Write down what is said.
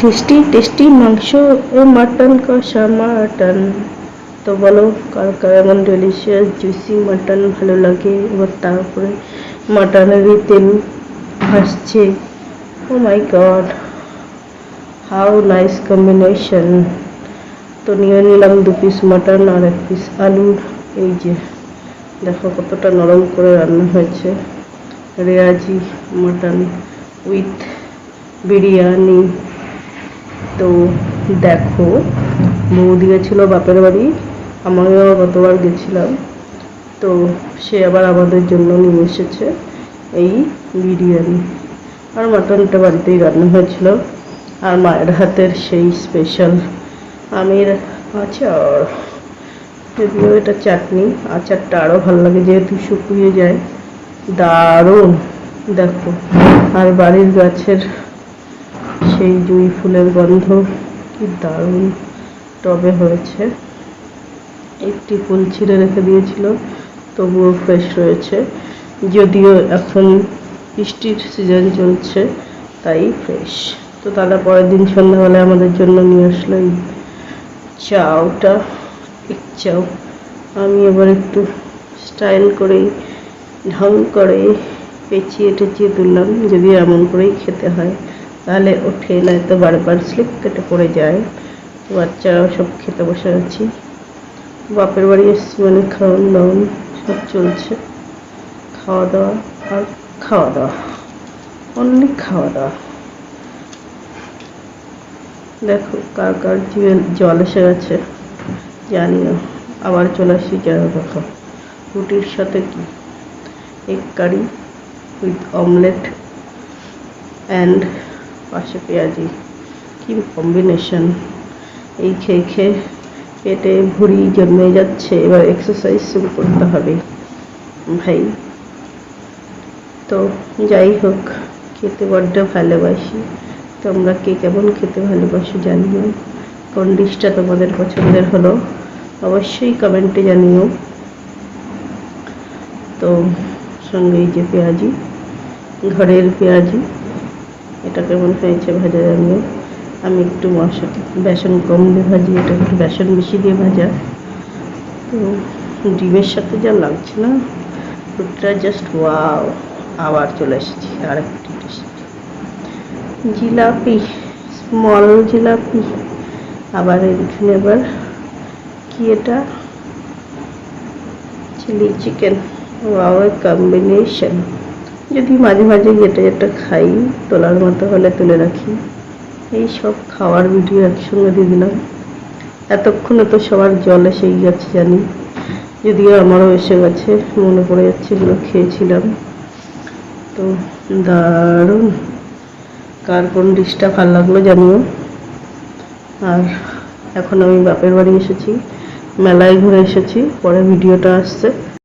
Tasty tasty মাংস ও mutton কষা mutton তো বলো, কার কার ডেলিশিয়াস জুসি মাটন ভালো লাগে? এবার তারপরে মাটনেরই তেল ভাসছে। ও my god how nice combination তো নিয়ে নিলাম দু পিস মাটন আর এক পিস আলুর এই যে, দেখো কতটা নরম করে রান্না হয়েছে। রেয়াজি মাটন উইথ বিরিয়ানি। তো দেখো, বৌদি গেছিল বাপের বাড়ি আমিও গতবার গেছিলাম। তো সে আবার আমাদের জন্য নিয়ে এসেছে এই বিরিয়ানি। আর মাটনটা বাড়িতেই রান্না হয়েছিল। আর মায়ের হাতের সেই স্পেশাল আমের আচার। যদিও এটা চাটনি, আচারটা আরও ভালো লাগে যেহেতু শুকিয়ে যায়। দারুণ। দেখো, আর বাড়ির গাছের সেই জুঁই ফুলের গন্ধ কি দারুণ। টবে হয়েছে। একটি ফুল ছিঁড়ে রেখে দিয়েছিল, তবুও ফ্রেশ রয়েছে। যদিও এখন বৃষ্টির সিজন চলছে, তাই ফ্রেশ তো দাদা পরের দিন সন্ধ্যাবেলায় আমাদের জন্য নিয়ে আসলো এই চাউটা। এক চাউ। আমি এবার একটু স্টাইল করেই, ঢং করে পেঁচিয়ে টেচিয়ে তুললাম, যদি এমন করেই খেতে হয়। তাহলে ওঠে তো বারবার স্লিপ কেটে পড়ে যায়। তো বাচ্চারাও সব খেতে বসে আছি। বাপের বাড়ি এসেছি মানে খাওয়ান দাওয়ান সব চলছে। খাওয়া দাওয়া আর খাওয়া দাওয়া। অনলি খাওয়া দাওয়া। দেখো কার কার জিভে জল এসে গেছে জানি না আবার চলে আসি যেন দেখো। রুটির সাথে কি? Egg curry with omelette and পাশে পেঁয়াজি, কি কম্বিনেশন এই খেয়ে খেয়ে পেটে ভুঁড়ি জন্মে যাচ্ছে, এবার এক্সারসাইজ শুরু করতে হবে। ভাই, তো যাই হোক, খেতে বড্ড ভালোবাসি। তোমরা কে কেমন খেতে ভালোবাসো জানিও। কোন ডিশটা তোমাদের পছন্দের হলো, অবশ্যই কমেন্টে জানিও। তো সঙ্গে এই যে পেঁয়াজি, ঘরের পেঁয়াজি এটা কেমন হয়েছে ভাজা জানিও আমি একটু মশা বেসন কম দিয়ে ভাজি, এটা একটু বেসন বেশি দিয়ে ভাজা। তো ডিমের সাথে যা লাগছে না রুটিটা জাস্ট ওয়াও আবার চলে এসেছি আর একটি জিলাপি স্মল জিলাপি। আবার এখানে আবার কি এটা? চিলি চিকেন ওয়াও কম্বিনেশন যদি মাঝে মাঝে যেটা যেটা খাই, তোলার মতো হলে তুলে রাখি। এই সব খাওয়ার ভিডিও একসঙ্গে দিয়ে দিলাম। এতক্ষণে তো সবার জল এসেই গেছে, জানি। যদিও আমারও এসে গেছে, মনে পড়ে যাচ্ছে এগুলো খেয়েছিলাম। তো দারুণ। কার কোন ডিশটা ভালো লাগল জানিও। আর এখন আমি বাপের বাড়ি এসেছি, মেলায় ঘুরে এসেছি, পরে ভিডিওটা আসছে।